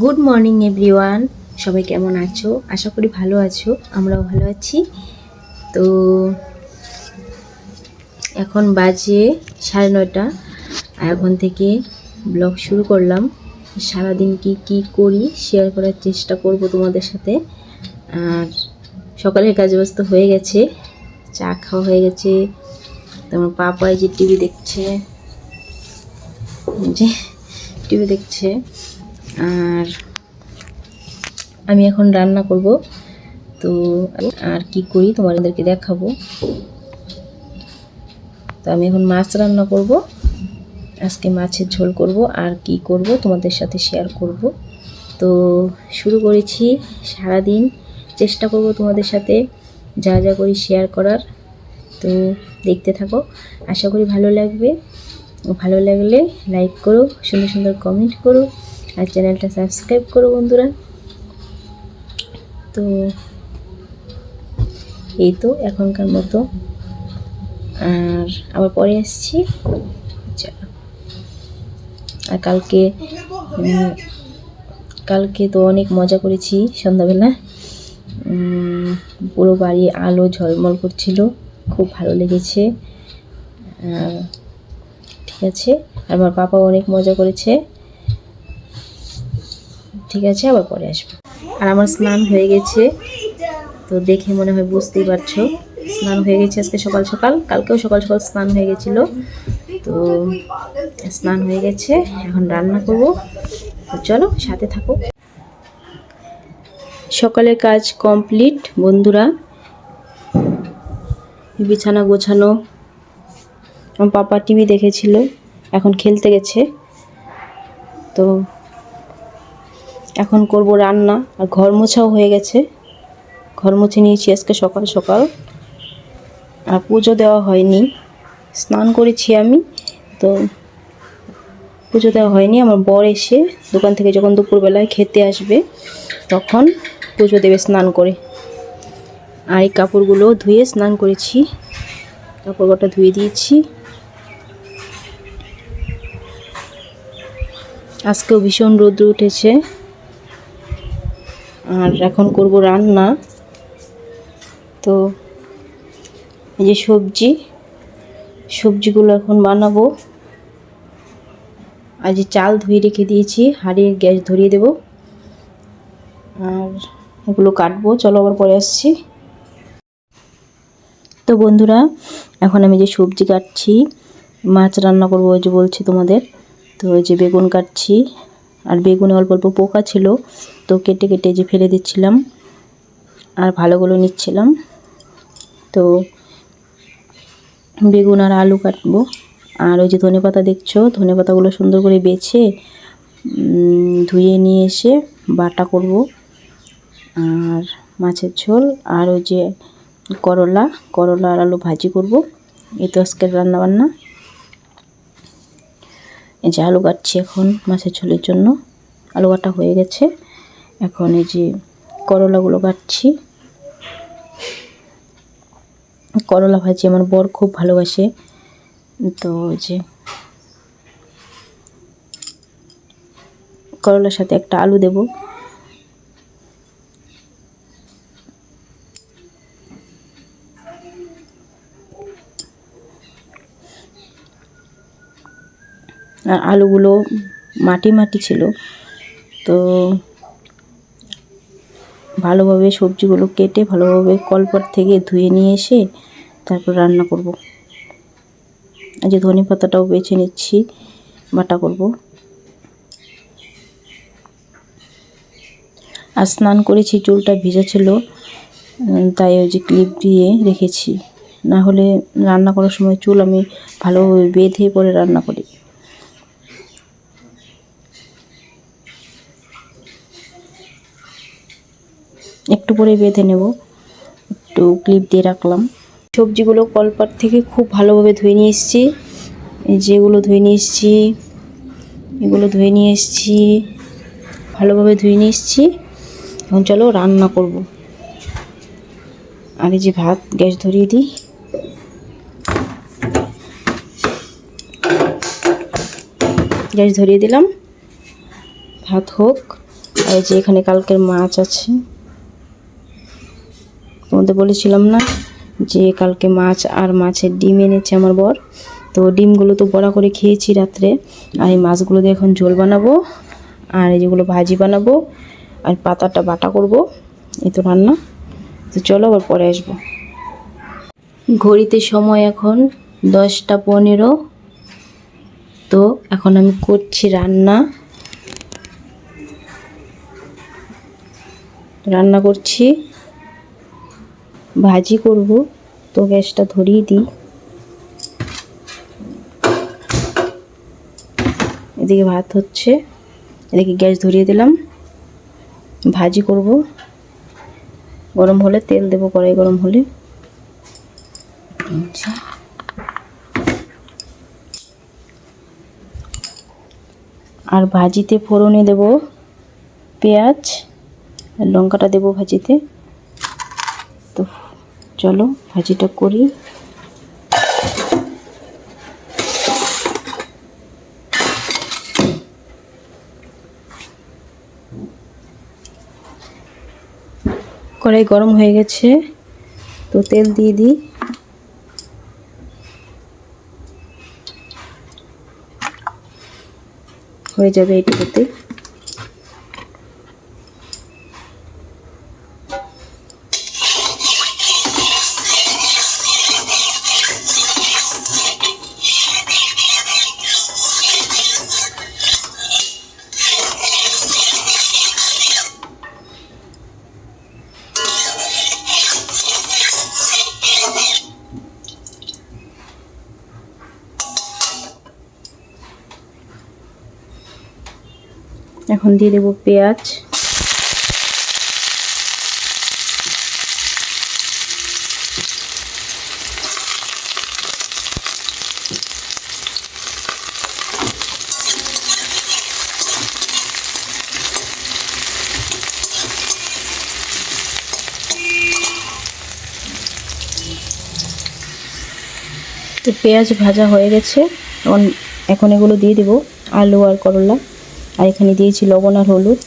Good morning everyone সবাই কেমন আছো? আশা করি ভালো আছো, আমরাও ভালো আছি। তো এখন বাজে সাড়ে নয়টা। এখন থেকে ব্লগ শুরু করলাম। সারাদিন কি কি করি শেয়ার করার চেষ্টা করব তোমাদের সাথে। আর সকালের কাজ ব্যস্ত হয়ে গেছে, চা খাওয়া হয়ে গেছে। তোমার পাপাই যে টিভি দেখছে। যে টিভি দেখছে। আর আমি এখন রান্না করব। তো আর কি করি তোমাদেরকে দেখাবো। তো আমি এখন মাছ রান্না করব। আজকে মাছের ঝোল করব আর কি করব তোমাদের সাথে শেয়ার করব। তো শুরু করেছি সারাদিন। চেষ্টা করব তোমাদের সাথে যা যা করি শেয়ার করার। তো দেখতে থাকো। আশা করি ভালো লাগবে। ভালো লাগলে লাইক করো, সুন্দর সুন্দর কমেন্ট করো। আর চ্যানেলটা সাবস্ক্রাইব করো বন্ধুরা। তো এই তো এখনকার মতো। আর আবার পরে আসছি। আর কালকে কালকে তো অনেক মজা করেছি সন্ধ্যাবেলা। পুরো বাড়ি আলো ঝলমল করছিল, খুব ভালো লেগেছে। ঠিক আছে। আর আমার পাপা অনেক মজা করেছে। ঠিক আছে, আবার পরে আসব। আর আমার স্নান হয়ে গেছে, তো দেখে মনে হয় বুঝতেই পারছ। স্নান হয়ে গেছে আজকে সকাল সকাল, কালকেও সকাল সকাল স্নান হয়ে গেছিল। তো স্নান হয়ে গেছে, এখন রান্না করব। চলো, সাথে থাকো। সকালের কাজ কমপ্লিট, বন্ধুরা। বিছানা গোছানো। আমার পাপা টিভি দেখেছিল, এখন খেলতে গেছে। তো এখন করব রান্না। আর ঘর মোছাও হয়ে গেছে। ঘর মুছে নিয়েছি আজকে সকাল সকাল। আর পুজো দেওয়া হয়নি। স্নান করেছি আমি। তো পুজো দেওয়া হয়নি। আমার বর এসে দোকান থেকে যখন দুপুরবেলায় খেতে আসবে, তখন পুজো দেবে স্নান করে। আর এই কাপড়গুলো ধুয়ে স্নান করেছি। কাপড় কটা ধুয়ে দিয়েছি। আজকেও ভীষণ রৌদ্র উঠেছে। আর এখন করব রান্না। তো এই যে সবজি, সবজিগুলো এখন বানাবো। আর যে চাল ধুয়ে রেখে দিয়েছি, হাঁড়ির গ্যাস ধরিয়ে দেব। আর এগুলো কাটবো, চলো আবার পরে আসছি। তো বন্ধুরা, এখন আমি যে সবজি কাটছি, মাছ রান্না করব, ওই যে বলছি তোমাদের। তো ওই যে বেগুন কাটছি। আর বেগুনে অল্প অল্প পোকা ছিল, তো কেটে কেটে যে ফেলে দিচ্ছিলাম। আর ভালোগুলো নিচ্ছিলাম। তো বেগুন আর আলু কাটবো। আর ওই যে ধনে পাতা দেখছ, ধনে পাতাগুলো সুন্দর করে বেছে ধুয়ে নিয়ে এসে বাটা করব। আর মাছের ঝোল, আর ওই যে করলা করলা আর আলু ভাজি করব। এই তো আজকের রান্না বান্না এই যে আলু কাটছি এখন মাছের ঝোলের জন্য। আলু কাটা হয়ে গেছে। এখন এই যে করলাগুলো কাটছি। করলা ভাজি আমার বর খুব ভালোবাসে। তো যে করলার সাথে একটা আলু দেব। আলুগুলো মাটি মাটি ছিল। তো ভালোভাবে সবজিগুলো কেটে ভালোভাবে কলপাট থেকে ধুয়ে নিয়ে এসে তারপর রান্না করব। এই যে ধনে পাতাটাও বেছে নিচ্ছি, বাটা করব। আর স্নান করেছি, চুলটা ভিজা ছিল তাই ওই যে ক্লিপ দিয়ে রেখেছি। না হলে রান্না করার সময় চুল আমি ভালোভাবে বেঁধে পরে রান্না করি। একটু পরে বেঁধে নেব। একটু ক্লিপ দিয়ে রাখলাম। সবজিগুলো কলপাট থেকে খুব ভালোভাবে ধুয়ে নিয়ে এসেছি। যেগুলো ধুয়ে নিয়ে এসেছি। এগুলো ধুয়ে নিয়ে এসেছি। ভালোভাবে ধুয়ে নিয়ে এসেছি। এখন চলো রান্না করব। আর যে ভাত, গ্যাস ধরিয়ে দিই। গ্যাস ধরিয়ে দিলাম। ভাত হোক। আর যে এখানে কালকের মাছ আছে। তোমাদের বলেছিলাম না যে কালকে মাছ আর মাছের ডিম এনেছে আমার বর। তো ডিমগুলো তো বড়া করে খেয়েছি রাত্রে। আর এই মাছগুলো দিয়ে এখন ঝোল বানাবো, আর এই যেগুলো ভাজি বানাবো, আর পাতাটা বাটা করব, এই তো রান্না। তো চলো আবার পরে আসব। ঘড়িতে সময় এখন দশটা পনেরো। তো এখন আমি করছি রান্না। রান্না করছি। ভাজি করব। তো গ্যাসটা ধরিয়ে দিই। এদিকে ভাত হচ্ছে। এদিকে গ্যাস ধরিয়ে দিলাম। ভাজি করব। গরম হলে তেল দেবো, কড়াই গরম হলে। আচ্ছা। আর ভাজিতে ফোড়নে দেব পেঁয়াজ লঙ্কাটা দেবো ভাজিতে। চলো ভাজিটা করি। কড়াই গরম হয়ে গেছে তো তেল দিয়ে দিই। হয়ে যাবে এইটুকুতে এখন দিয়ে দেবো পেঁয়াজ। তো পেঁয়াজ ভাজা হয়ে গেছে। এখন এখন এগুলো দিয়ে দেবো আলু আর করলা। আর এখানে দিয়েছি লবণ আর হলুদ।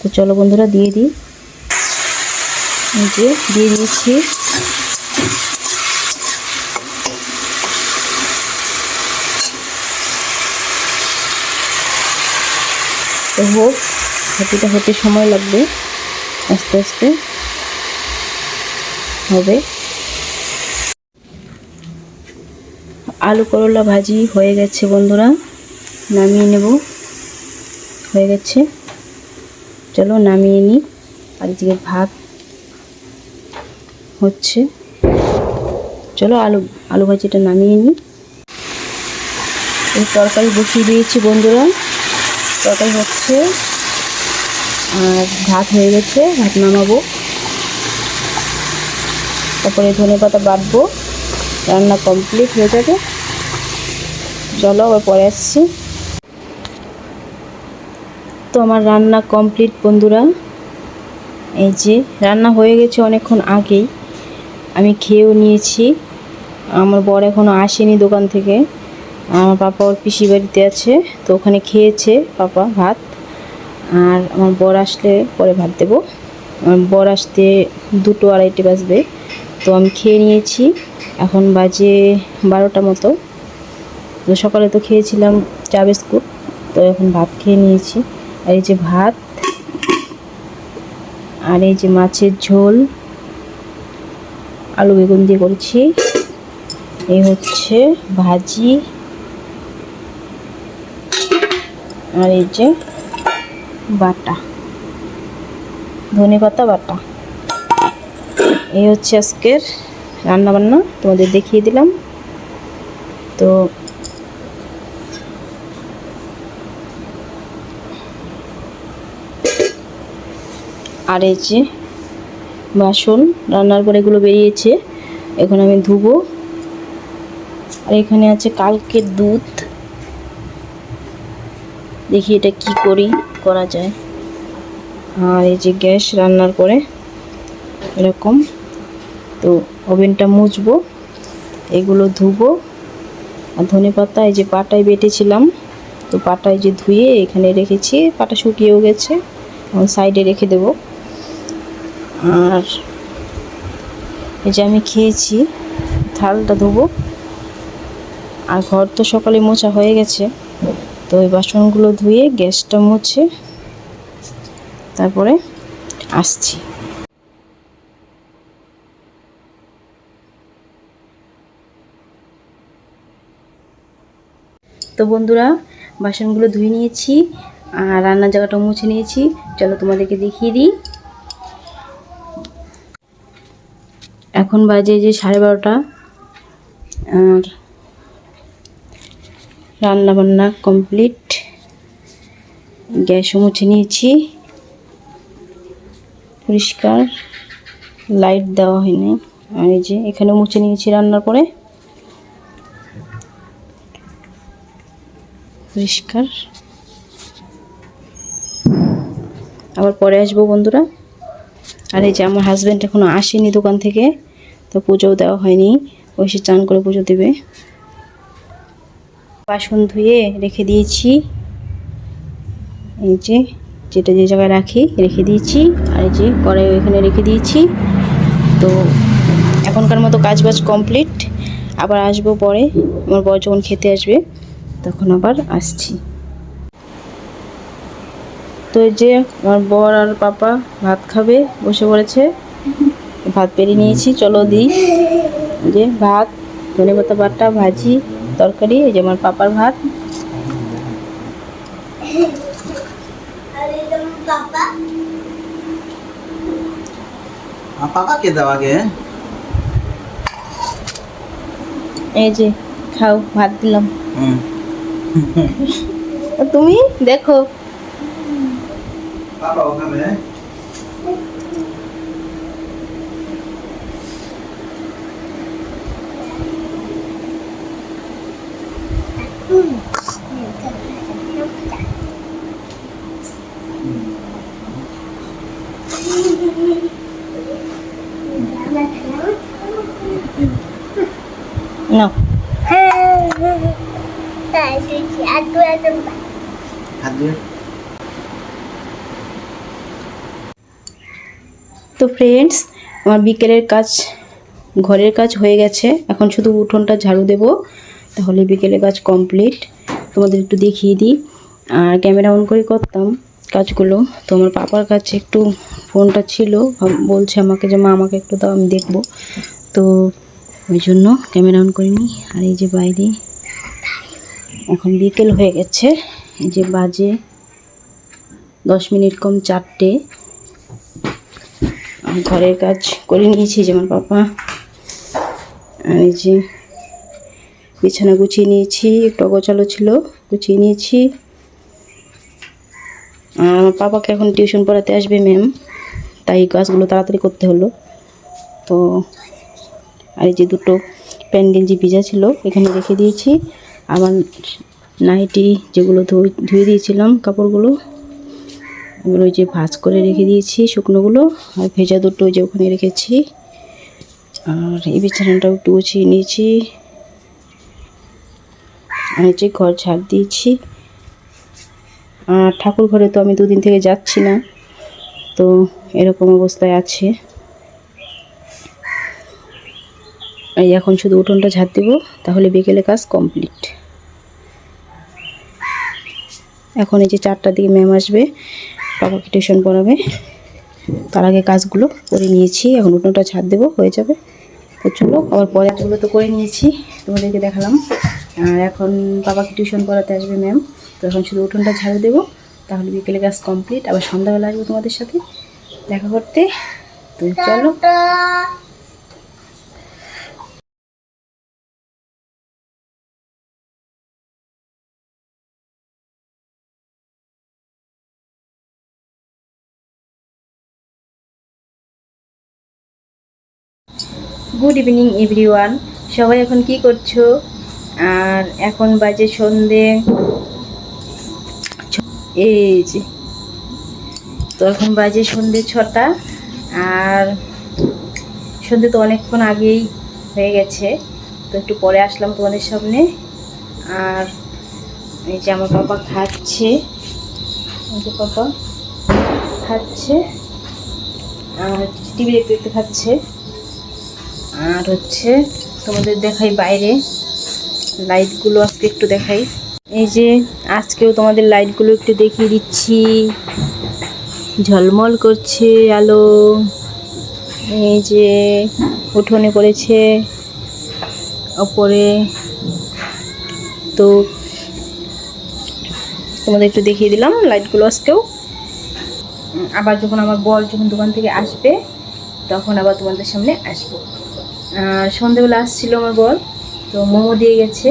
তো চলো বন্ধুরা, দিয়ে দিই। যে, দিয়ে দিয়েছি। তো হোক ভাজিটা হতে সময় লাগবে। আস্তে আস্তে হবে। আলু করলা ভাজি হয়ে গেছে বন্ধুরা, নামিয়ে নেব। হয়ে গেছে। চলো নামিয়ে নিই এদিকে ভাত হচ্ছে। চলো আলু আলু ভাজিটা নামিয়ে নিই এই তরকারি বসিয়ে দিয়েছি বন্ধুরা। তরকারি হচ্ছে আর ভাত হয়ে গেছে, ভাত নামাবো। তারপরে ধনে পাতা বাটবো। রান্না কমপ্লিট হয়ে যাবে। চলো আবার পরে আসছি। তো আমার রান্না কমপ্লিট বন্ধুরা। এই যে, রান্না হয়ে গেছে অনেকক্ষণ আগেই। আমি খেয়েও নিয়েছি। আমার বর এখনও আসেনি দোকান থেকে। আমার পাপা ওর পিসি বাড়িতে আছে, তো ওখানে খেয়েছে পাপা ভাত। আর আমার বর আসলে পরে ভাত দেবো। আমার বর আসতে দুটো আড়াইটে বাজবে। তো আমি খেয়ে নিয়েছি। এখন বাজে বারোটা মতো। তো সকালে তো খেয়েছিলাম চা বিস্কুট, তো এখন ভাত খেয়ে নিয়েছি। আর এই যে ভাত, আর এই যে মাছের ঝোল, আলু বেগুন দিয়ে করেছি। এই হচ্ছে ভাজি। আর এই যে বাটা, ধনে পাতা বাটা। এই হচ্ছে আজকের রান্না বান্না তোমাদের দেখিয়ে দিলাম। তো আর এই যে বাসন, রান্নার পরে এগুলো বেরিয়েছে। এখন আমি ধুবো। আর এখানে আছে কালকের দুধ। দেখি এটা কি করি, করা যায়। আর এই যে গ্যাস রান্নার পরে এরকম। তো ওভেনটা মুছবো, এগুলো ধুবো। আর ধনে পাতা, এই যে পাটায় বেটেছিলাম। তো পাটায় যে ধুয়ে এখানে রেখেছি, পাটা শুকিয়েও গেছে। সাইডে রেখে দেব। আর এই যে আমি খেয়েছি, থালটা ধোবো। আর ঘর তো সকালে মোছা হয়ে গেছে, তো ওই বাসনগুলো ধুয়ে গ্যাসটা মুছে তারপরে আসছি। তো বন্ধুরা, বাসনগুলো ধুয়ে নিয়েছি আর রান্নার জায়গাটা মুছে নিয়েছি। চলো তোমাদেরকে দেখিয়ে দিই। এখন বাজে যে সাড়ে বারোটা। আর রান্না বান্না কমপ্লিট। গ্যাসও মুছে নিয়েছি। পরিষ্কার। লাইট দেওয়া হয়নি। আর এই যে এখানে মুছে নিয়েছি রান্নার পরে। পরিষ্কার। আবার পরে আসব বন্ধুরা। আর এই যে আমার হাজব্যান্ড এখনও আসেনি দোকান থেকে। তো পুজোও দেওয়া হয়নি। ওই সে চান করে পুজো দেবে। বাসন ধুয়ে রেখে দিয়েছি। এই যে, যেটা যে জায়গায় রাখি, রেখে দিয়েছি। আর এই যে কড়াই ওইখানে রেখে দিয়েছি। তো এখনকার মতো কাজ বাজ কমপ্লিট। আবার আসব পরে। আমার বর যখন খেতে আসবে, তখন আবার আসছি। তো এই যে, আমার বর আর পাপা ভাত খাবে, বসে পড়েছে। ভাত পেরিয়ে নিয়েছি। চলো দিই। যে ভাত ধনে পাতা ভাতটা ভাজি তরকারি এই যে আমার পাপার ভাত। এই যে খাও ভাত দিলাম। তুমি? দেখো। পাপা ওখানে? No. তো ফ্রেন্ডস আমার বিকেলের কাজ, ঘরের কাজ হয়ে গেছে। এখন শুধু উঠোনটা ঝাড়ু দেব, তাহলে বিকেলের কাজ কমপ্লিট তোমাদের একটু দেখিয়ে দিই। আর ক্যামেরা অন করে করতাম কাজগুলো। তো আমার পাপার কাছে একটু ফোনটা ছিল, বলছে আমাকে যে, মা, আমাকে একটু দাও, আমি দেখব। তো ওই জন্য ক্যামেরা অন করিনি। আর এই যে বাইরে, এখন বিকেল হয়ে গেছে। এই যে বাজে দশ মিনিট কম চারটে। ঘরের কাজ করে নিয়েছি যেমন পাপা। আর এই যে বিছানা গুছিয়ে নিয়েছি একটু অগোছালো ছিল, গুছিয়ে নিয়েছি। আর আমার পাপাকে এখন টিউশন পড়াতে আসবে ম্যাম, তাই কাজগুলো তাড়াতাড়ি করতে হলো। তো আর এই যে দুটো প্যান্ট গেঞ্জি ভিজা ছিল, এখানে রেখে দিয়েছি। আবার নাইটি যেগুলো ধুয়ে দিয়েছিলাম কাপড়গুলো, ওগুলো যে ভাজ করে রেখে দিয়েছি শুকনোগুলো, আর ভেজা দুটো যে ওখানে রেখেছি। আর এই বিছানাটাও একটু গুছিয়ে নিয়েছি। আর হচ্ছে ঘর ঝাড় দিয়েছি। আর ঠাকুর ঘরে তো আমি দুদিন থেকে যাচ্ছি না, তো এরকম অবস্থায় আছে। এই এখন শুধু উঠোনটা ঝাড় দেব, তাহলে বিকেলে কাজ কমপ্লিট। এখন এই যে চারটার দিকে ম্যাম আসবে বাবাকে টিউশন পড়াবে। তার আগে কাজগুলো করে নিয়েছি, এখন উঠোনটা ছাড় দেবো, হয়ে যাবে। তো চলো আবার পরে কাজগুলো তো করে নিয়েছি, তোমাদেরকে দেখালাম। আর এখন বাবাকে টিউশন পড়াতে আসবে ম্যাম, তো এখন শুধু উঠোনটা ঝাড়ু দেবো, তাহলে বিকেলে কাজ কমপ্লিট। আবার সন্ধ্যাবেলা আসব তোমাদের সাথে, দেখা করতে। তো চলো। গুড ইভিনিং এভরিওয়ান সবাই এখন কি করছ? আর এখন বাজে সন্ধে। এই যে, তো এখন বাজে সন্ধে ছটা। আর সন্ধে তো অনেকক্ষণ আগেই হয়ে গেছে। তো একটু পরে আসলাম তোমাদের সামনে। আর এই যে আমার বাবা খাচ্ছে। পাপা খাচ্ছে। আর টিভি দেখতে দেখতে খাচ্ছে। আর হচ্ছে তোমাদের দেখাই বাইরে। লাইটগুলো আজকে একটু দেখাই। এই যে আজকেও তোমাদের লাইটগুলো একটু দেখিয়ে দিচ্ছি। ঝলমল করছে আলো। এই যে উঠোনে পড়েছে। ওপরে তো তোমাদের একটু দেখিয়ে দিলাম লাইটগুলো আজকেও। আবার যখন আমার বল যখন দোকান থেকে আসবে, তখন আবার তোমাদের সামনে আসব। সন্ধ্যেবেলা আসছিল আমার বর, তো মোমো দিয়ে গেছে।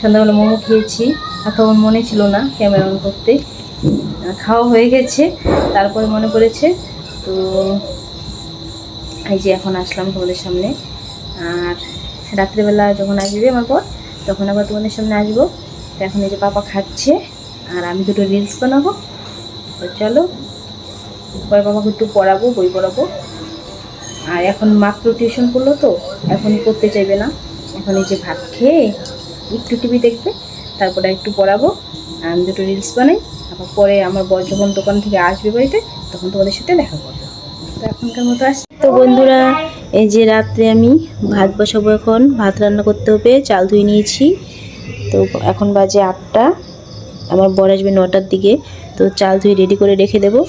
সন্ধ্যাবেলা মোমো খেয়েছি, আর তখন মনে ছিল না ক্যামেরা অন করতে। খাওয়া হয়ে গেছে, তারপরে মনে পড়েছে, তো এই যে এখন আসলাম তোমাদের সামনে। আর রাত্রেবেলা যখন আসবে আমার পর তখন আবার তোমাদের সামনে আসব। তো এখন এই যে পাপা খাচ্ছে, আর আমি দুটো রিলস বানাবো। তো চলো, পরে বাবাকে একটু পড়াবো, বই পড়াবো। আর এখন মাত্র টিউশন করল তো এখনই করতে চাইবে না। এখন এই যে ভাত খেয়ে একটু টিভি দেখবে, তারপরে একটু পড়াবো আমি দুটো রিলস বানাই আবার পরে আমার বর যখন দোকান থেকে আসবে বাড়িতে, তখন তোমাদের সাথে দেখা করব। তো এখনকার মতো আসি তো বন্ধুরা, এই যে রাত্রে আমি ভাত বসাবো এখন, ভাত রান্না করতে হবে চাল ধুয়ে নিয়েছি। তো এখন বাজে আটটা, আমার বর আসবে নটার দিকে, তো চাল ধুয়ে রেডি করে রেখে দেবো।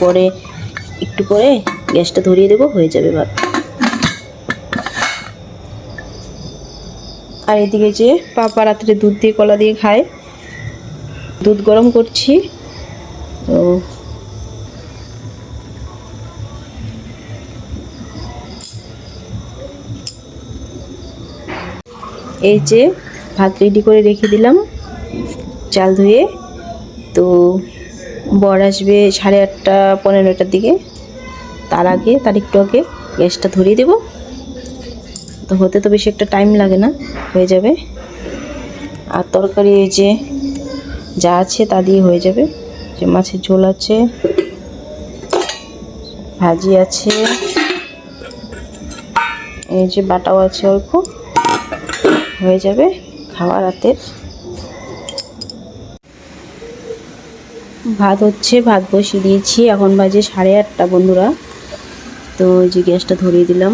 পরে একটু পরে গ্যাসটা ধরিয়ে দেবো, হয়ে যাবে ভাত। আর এদিকে যে পাপা রাত্রে দুধ দিয়ে কলা দিয়ে খায়, দুধ গরম করছি। তো এই যে ভাত রেডি করে রেখে দিলাম, চাল ধুয়ে। তো বর আসবে সাড়ে আটটা, পনেরোটার দিকে। তার আগে, তার একটু আগে গ্যাসটা ধরিয়ে দেবো। তো হতে তো বেশি একটা টাইম লাগে না, হয়ে যাবে। আর তরকারি এই যে যা আছে তা দিয়ে হয়ে যাবে। যে মাছের ঝোল আছে, ভাজি আছে, এই যে বাটাও আছে অল্প, হয়ে যাবে খাওয়া রাতের। ভাত হচ্ছে, ভাত বসিয়ে দিয়েছি। এখন বাজে সাড়ে আটটা বন্ধুরা। তো ওই যে গ্যাসটা ধরিয়ে দিলাম।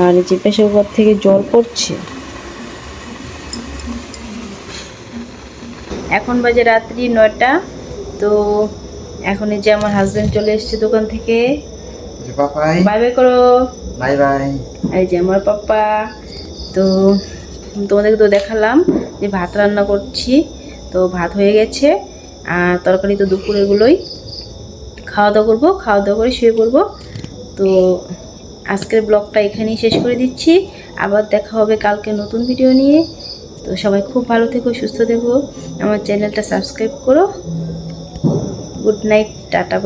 আর যে প্রেশার কুকার থেকে জল পড়ছে। এখন বাজে রাত্রি নয়টা। তো এখন এই যে আমার হাজবেন্ড চলে এসেছে দোকান থেকে। বাই বাই করো। বাই বাই এই যে আমার পাপ্পা তো তোমাদেরকে তো দেখালাম যে ভাত রান্না করছি। তো ভাত হয়ে গেছে। আর তরকারি তো দুপুরেরগুলোই খাওয়া দাওয়া করব খাওয়া দাওয়া করে শুয়ে পড়ব। তো আজকের ব্লগটা এখানেই শেষ করে দিচ্ছি। আবার দেখা হবে কালকে নতুন ভিডিও নিয়ে। তো সবাই খুব ভালো থেকো, সুস্থ থেকো। আমার চ্যানেলটা সাবস্ক্রাইব করো। Good night, tata bye